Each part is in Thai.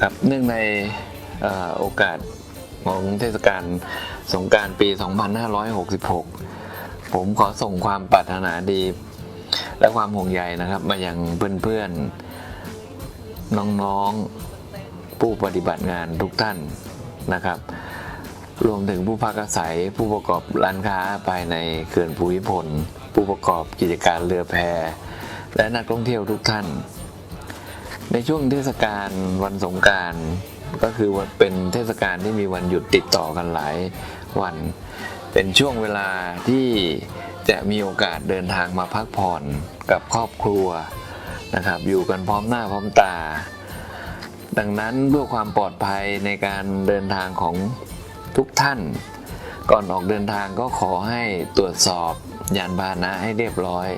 ครับเนื่องในอโอกาสของเทศกาลสงการปี 2566 ผมขอส่งความปรารถนาดี และความห่วงใยนะครับ มายังเพื่อนๆ น้องๆ ผู้ปฏิบัติงานทุกท่านนะครับ รวมถึงผู้พักอาศัยผู้ประกอบร้านค้าภายในเขื่อนภูมิพล ผู้ประกอบกิจการเรือแพและนักท่องเที่ยวทุกท่าน ในช่วงเทศกาลวันสงการก็คือว่าเป็นเทศกาลที่มีวันหยุดติดต่อกันหลายวัน เป็นช่วงเวลาที่จะมีโอกาสเดินทางมาพักผ่อนกับครอบครัวนะครับ อยู่กันพร้อมหน้าพร้อมตา ดังนั้นเพื่อความปลอดภัยในการเดินทางของทุกท่าน ก่อนออกเดินทางก็ขอให้ตรวจสอบยานพาหนะให้เรียบร้อย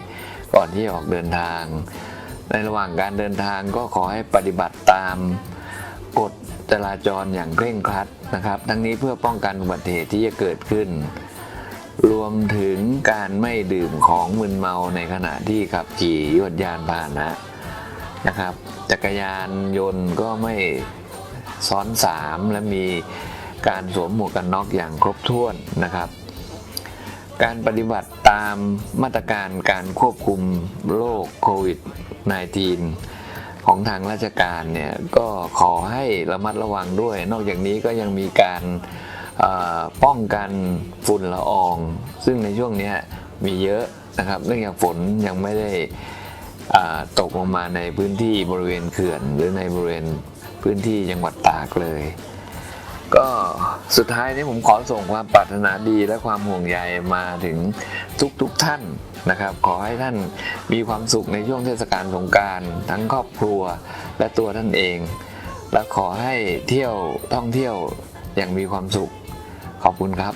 ก่อนที่ออกเดินทาง ในระหว่างการเดินทางก็ขอให้ปฏิบัติตามกฎจราจรอย่างเคร่งครัดนะครับ ทั้งนี้เพื่อป้องกันอุบัติเหตุที่จะเกิดขึ้น รวมถึงการไม่ดื่มของมึนเมาในขณะที่ขับขี่ยวดยานพาหนะนะครับ จักรยานยนต์ก็ไม่ซ้อนสามและมีการสวมหมวกกันน็อกอย่างครบถ้วนนะครับ การปฏิบัติตามมาตรการการควบคุมโรคโควิด -19 ของทางราชการเนี่ยก็ขอให้ระมัดระวังด้วย นอกจากนี้ก็ยังมีการป้องกันฝุ่นละออง ซึ่งในช่วงนี้มีเยอะนะครับเนื่องจากฝนยังไม่ได้ตกลงมาในพื้นที่บริเวณเขื่อน หรือในบริเวณพื้นที่จังหวัดตากเลย ก็สุดท้ายนี้ผมขอส่งความปรารถนาดีและความห่วงใยมาถึงทุกๆทท่านนะครับ ขอให้ท่านมีความสุขในช่วงเทศกาลสงการทั้งครอบครัวและตัวท่านเอง และขอให้เที่ยวท่องเที่ยวอย่างมีความสุขขอบคุณครับ